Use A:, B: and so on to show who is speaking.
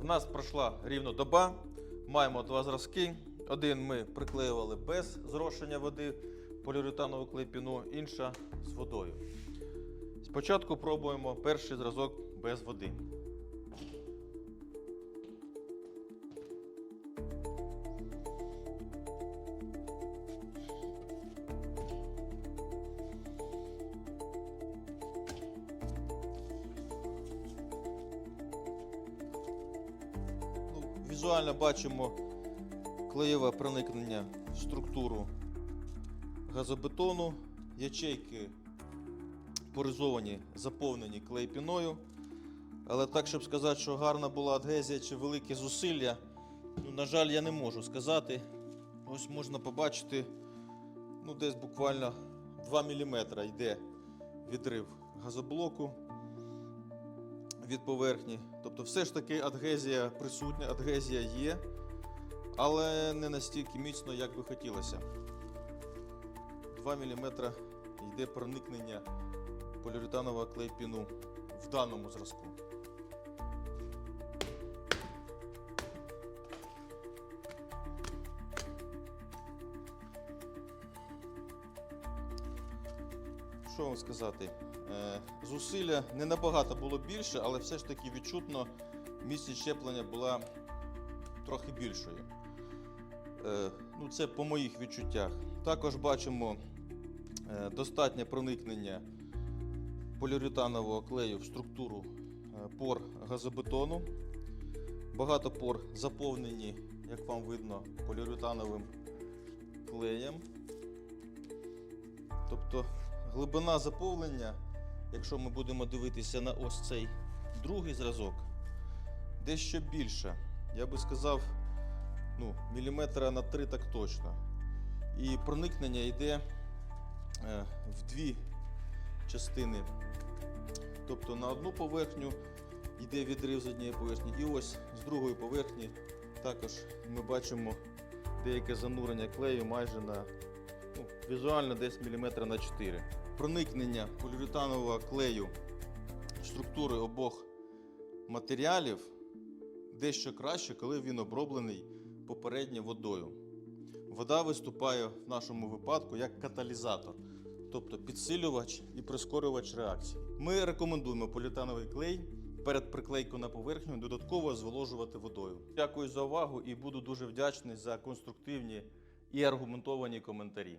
A: В нас пройшла рівно доба. Маємо два зразки. Один ми приклеювали без зрошення води поліуретанову клейпіну, інша з водою. Спочатку пробуємо перший зразок без води. Візуально бачимо клеєве проникнення в структуру газобетону. Ячейки поризовані, заповнені клейпіною. Але так, щоб сказати, що гарна була адгезія чи великі зусилля, ну, на жаль, я не можу сказати. Ось можна побачити, ну, десь буквально 2 мм йде відрив газоблоку від поверхні. Тобто, все ж таки адгезія присутня, адгезія є, але не настільки міцно, як би хотілося. 2 мм йде проникнення поліуретанового клейпіну в даному зразку. Що вам сказати? Е, Зусилля не набагато було більше, але все ж таки відчутно місце щеплення була трохи більшою. Е, Ну, це по моїх відчуттях. Також бачимо е, достатнє проникнення поліуретанового клею в структуру пор газобетону. Багато пор заповнені, як вам видно, поліуретановим клеєм. Тобто глибина заповнення, якщо ми будемо дивитися на ось цей другий зразок, дещо більша. Я би сказав, ну, міліметра на 3 так точно. І проникнення йде е, в дві частини. Тобто на одну поверхню йде відрив з однієї поверхні, і ось з другої поверхні також ми бачимо деяке занурення клею майже на ну, візуально десь міліметра на 4. Проникнення поліуретанового клею структури обох матеріалів дещо краще, коли він оброблений попередньо водою. Вода виступає в нашому випадку як каталізатор, тобто підсилювач і прискорювач реакції. Ми рекомендуємо поліетановий клей перед приклейкою на поверхню додатково зволожувати водою. Дякую за увагу і буду дуже вдячний за конструктивні і аргументовані коментарі.